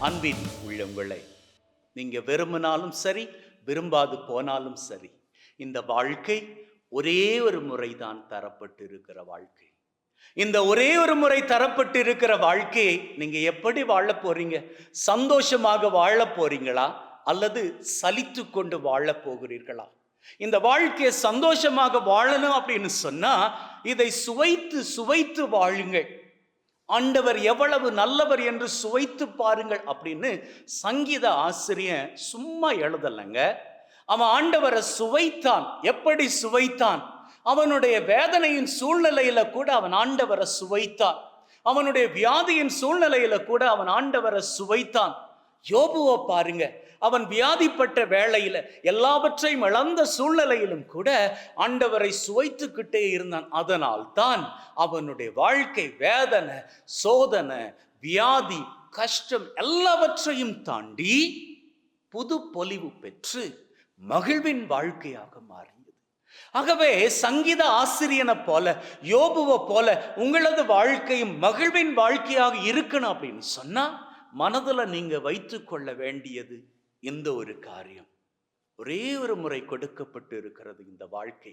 அன்பின் உள்ளங்களை. நீங்கள் விரும்பினாலும் சரி விரும்பாது போனாலும் சரி இந்த வாழ்க்கை ஒரே ஒரு முறைதான் தரப்பட்டு இருக்கிற வாழ்க்கை. இந்த ஒரே ஒரு முறை தரப்பட்டு இருக்கிற வாழ்க்கையை நீங்க எப்படி வாழ போறீங்க? சந்தோஷமாக வாழ போறீங்களா? அல்லது சலித்து கொண்டு வாழ போகிறீர்களா? இந்த வாழ்க்கையை சந்தோஷமாக வாழணும் அப்படின்னு சொன்னா இதை சுவைத்து சுவைத்து வாழுங்கள். ஆண்டவர் எவ்வளவு நல்லவர் என்று சுவைத்து பாருங்கள் அப்படின்னு சங்கீத ஆசிரியன் சும்மா எழுதலைங்க. அவன் ஆண்டவரை சுவைத்தான். எப்படி சுவைத்தான்? அவனுடைய வேதனையின் சூழ்நிலையில கூட அவன் ஆண்டவரை சுவைத்தான். அவனுடைய வியாதியின் சூழ்நிலையில கூட அவன் ஆண்டவரை சுவைத்தான். யோபுவை பாருங்க. அவன் வியாதிப்பட்ட வேளையில எல்லாவற்றையும் இழந்த சூழ்நிலையிலும் கூட ஆண்டவரை சுவைத்துக்கிட்டே இருந்தான். அதனால் தான் அவனுடைய வாழ்க்கை வேதனை சோதனை வியாதி கஷ்டம் எல்லாவற்றையும் தாண்டி புது பொலிவு பெற்று மகிழ்வின் வாழ்க்கையாக மாறியது. ஆகவே சங்கீத ஆசிரியனை போல யோபுவை போல உங்களது வாழ்க்கையும் மகிழ்வின் வாழ்க்கையாக இருக்கணும் அப்படின்னு சொன்னா மனதுல நீங்கள் வைத்து கொள்ள வேண்டியது இந்த ஒரு காரியம். ஒரே ஒரு முறை கொடுக்கப்பட்டு இருக்கிறது இந்த வாழ்க்கை.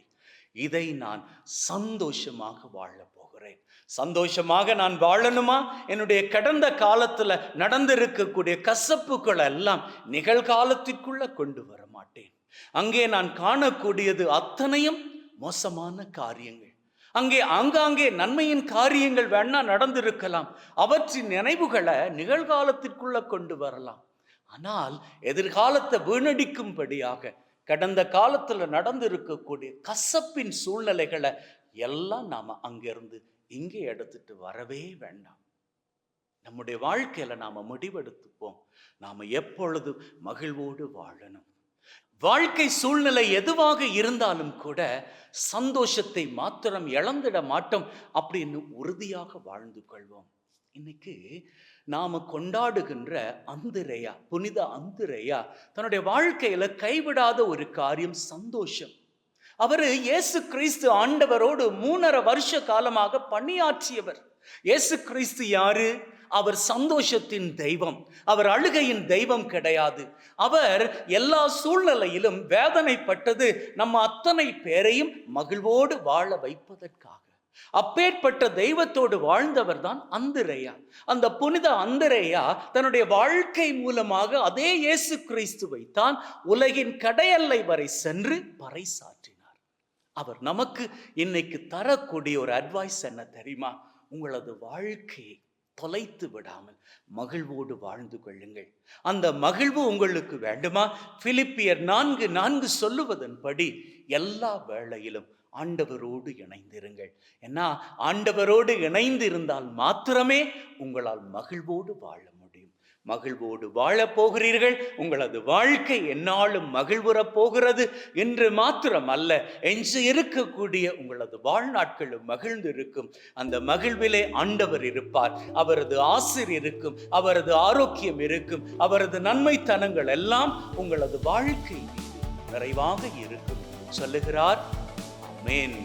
இதை நான் சந்தோஷமாக வாழ போகிறேன். சந்தோஷமாக நான் வாழணுமா? என்னுடைய கடந்த காலத்துல நடந்திருக்கக்கூடிய கசப்புகள் எல்லாம் நிகழ்காலத்திற்குள்ள கொண்டு வர மாட்டேன். அங்கே நான் காணக்கூடியது அத்தனையும் மோசமான காரியங்கள். அங்கே ஆங்காங்கே நன்மையின் காரியங்கள் வேணா நடந்திருக்கலாம். அவற்றின் நினைவுகளை நிகழ்காலத்திற்குள்ள கொண்டு வரலாம். ஆனால் எதிர்காலத்தை வீணடிக்கும்படியாக கடந்த காலத்துல நடந்திருக்கக்கூடிய கசப்பின் சூழ்நிலைகளை எல்லாம் நாம் அங்கிருந்து இங்கே எடுத்துட்டு வரவே வேண்டாம். நம்முடைய வாழ்க்கையில நாம முடிவெடுத்துப்போம். நாம எப்பொழுது மகிழ்வோடு வாழணும். வாழ்க்கை சூழ்நிலை எதுவாக இருந்தாலும் கூட சந்தோஷத்தை மாத்திரம் இழந்திட மாட்டோம் அப்படின்னு உறுதியாக வாழ்ந்து கொள்வோம். இன்னைக்கு நாம கொண்டாடுகின்ற அந்திரையா புனித அந்திரையா தன்னுடைய வாழ்க்கையில கைவிடாத ஒரு காரியம் சந்தோஷம். அவரு இயேசு கிறிஸ்து ஆண்டவரோடு மூணரை வருஷ காலமாக பணியாற்றியவர். இயேசு கிறிஸ்து யாரு? அவர் சந்தோஷத்தின் தெய்வம் அவர் அழுகையின் தெய்வம் கிடையாது. அவர் எல்லா சூழ்நிலையிலும் வேதனைப்பட்டது நம்ம அத்தனை பேரையும் மகிழ்வோடு வாழ வைப்பதற்காக. அப்பேற்பட்ட தெய்வத்தோடு வாழ்ந்தவர் தான் அந்திரையா. அந்த புனித அந்திரையா தன்னுடைய வாழ்க்கை மூலமாக அதே இயேசு கிறிஸ்துவை தான் உலகின் கடையல்லை வரை சென்று பறைசாற்றினார். அவர் நமக்கு இன்னைக்கு தரக்கூடிய ஒரு அட்வைஸ் என்ன தெரியுமா? உங்களது வாழ்க்கையை தொலைத்து விடாமல் மகிழ்வோடு வாழ்ந்து கொள்ளுங்கள். அந்த மகிழ்வு உங்களுக்கு வேண்டுமா? பிலிப்பியர் நான்கு நான்கு சொல்லுவதன்படி எல்லா வேளையிலும் ஆண்டவரோடு இணைந்திருங்கள். ஏன்னா ஆண்டவரோடு இணைந்து இருந்தால் மாத்திரமே உங்களால் மகிழ்வோடு வாழ முடியும் மகிழ்வோடு வாழப் போகிறீர்கள். உங்களது வாழ்க்கை என்னாலும் மகிழ்வுறப் போகிறது. என்று மாத்திரம் அல்ல எஞ்சு இருக்கக்கூடிய உங்களது வாழ்நாட்களும் மகிழ்ந்து இருக்கும் அந்த மகிழ்விலே ஆண்டவர் இருப்பார். அவரது ஆசிர் இருக்கும். அவரது ஆரோக்கியம் இருக்கும். அவரது நன்மைத்தனங்கள் எல்லாம் உங்களது வாழ்க்கை நிறைவாக இருக்கும். சொல்லுகிறார் மேன்